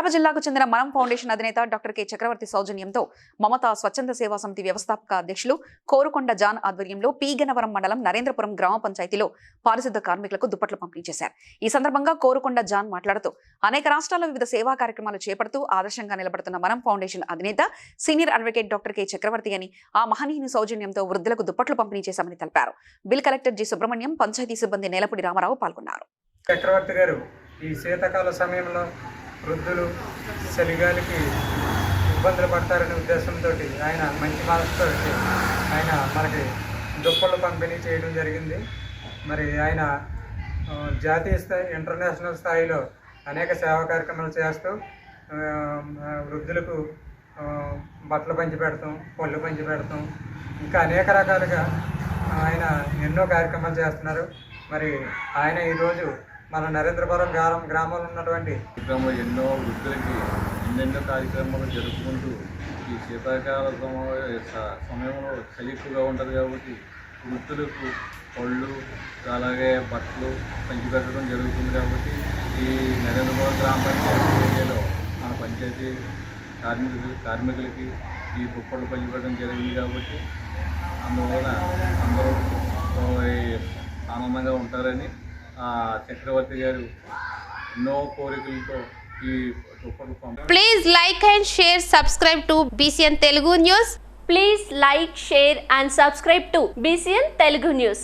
కడప జిల్లాకు చెందిన మనం ఫౌండేషన్ అధినేత డాక్టర్ కె చక్రవర్తి సౌజన్యంతో మమత స్వచ్ఛంద సేవా సమితి వ్యవస్థాపక అధ్యక్షులు కోరుకొండ జాన్ ఆధ్వర్యంలో పీగనవరం మండలం నరేంద్రపురం గ్రామ పంచాయతీలో పారిశుద్ధ కార్మికులకు దుప్పట్లు పంపిణీ చేశారు. ఈ సందర్భంగా కోరుకొండ జాన్ మాట్లాడుతూ అనేక రాష్ట్రాల్లో వివిధ సేవా కార్యక్రమాలు చేపడుతూ ఆదర్శంగా నిలబడుతున్న మనం ఫౌండేషన్ అధినేత senior advocate doctor K Chakravarthi అని ఆ మహనీయుని సౌజన్యంతో వృద్ధులకు దుప్పట్లు పంపిణీ చేశామని తెలిపారు. Bill collector G Subrahmanyam panchayat సిబ్బంది నేలపూడి రామారావు పాల్గొన్నారు. చక్రవర్తి గారు ఈ శీతాకాల సమయంలో వృద్ధులు చలిగాలికి ఇబ్బందులు పడతారనే ఉద్దేశంతో ఆయన మంచి మనసుతో ఆయన మనకి దుప్పలు పంపిణీ చేయడం జరిగింది. మరి ఆయన జాతీయ స్థాయి ఇంటర్నేషనల్ స్థాయిలో అనేక సేవా కార్యక్రమాలు చేస్తూ వృద్ధులకు బట్టలు పంచి పెడతాం పళ్ళు పంచి పెడతాం ఇంకా అనేక రకాలుగా ఆయన ఎన్నో కార్యక్రమాలు చేస్తున్నారు. మరి ఆయన ఈరోజు మన నరేంద్రపురం గ్రామం గ్రామంలో ఉన్నటువంటి ఎన్నో వృద్ధులకి ఎన్నెన్నో కార్యక్రమాలు జరుపుకుంటూ ఈ శీతాకాల సమయంలో చలి ఎక్కువగా ఉంటుంది కాబట్టి వృద్ధులకు పళ్ళు అలాగే బట్టలు పంచిపెట్టడం జరుగుతుంది కాబట్టి ఈ నరేంద్రపురం గ్రామ పంచాయతీ ఏరియాలో మన పంచాయతీ కార్మికులు కార్మికులకి ఈ దుప్పట్లు పంచిపెట్టడం జరిగింది కాబట్టి అందువలన అందరూ ఆనందంగా ఉంటారని చక్రవర్తి గారు ఎన్నో కోరికలతో ఈ దుప్పట్లు పంప Please like and share, subscribe to BCN Telugu News. Please like, share and subscribe to BCN Telugu News.